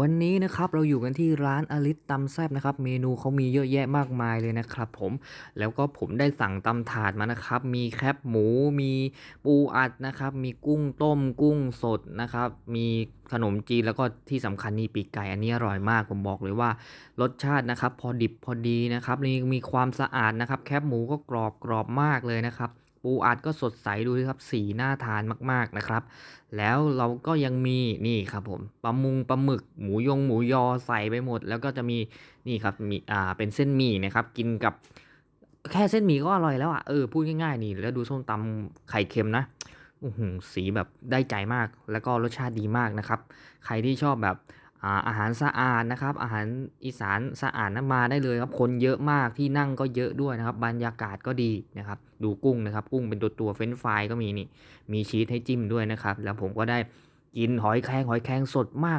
วันนี้นะครับเราอยู่กันที่ร้านอลิสตำแซบนะครับ เมนูเขามีเยอะแยะมากมายเลยนะครับ ผมแล้วก็ผมได้สั่งตำถาดมานะครับ มีแคบหมู มีปูอัดนะครับ มีกุ้งต้ม กุ้งสดนะครับ มีขนมจีนแล้วก็ที่สำคัญนี่ปีกไก่อันนี้อร่อยมากผมบอกเลยว่ารสชาตินะครับ พอดิบพอดีนะครับมีมีความสะอาดนะครับ แคบหมูก็กรอบกรอบมากเลยนะครับ ปูอัดก็สดใสดูสิครับสีน่าทานมากๆนะครับ แล้วเราก็ยังมีนี่ครับผมปลามุงปลาหมึกหมูยงหมูยอใส่ไปหมด แล้วก็จะมีนี่ครับมีอ่าเป็นเส้นหมี่นะครับกินกับแค่เส้นหมี่ก็อร่อยแล้วอะเออพูดง่ายๆนี่แล้วดูส้มตำไข่เค็มนะอื้อหือสีแบบได้ใจมากแล้วก็รสชาติดีมากนะครับ ใครที่ชอบแบบ อาหารสะอาดนะครับ อาหารอีสานสะอาดนะมาได้เลยครับ คนเยอะมากที่นั่งก็เยอะด้วยนะครับ บรรยากาศก็ดีนะครับ ดูกุ้งนะครับ กุ้งเป็นตัวตัวเฟรนฟรายก็มีนี่ มีชีสให้จิ้มด้วยนะครับ แล้วผมก็ได้กินหอยแครงหอยแครงสดมาก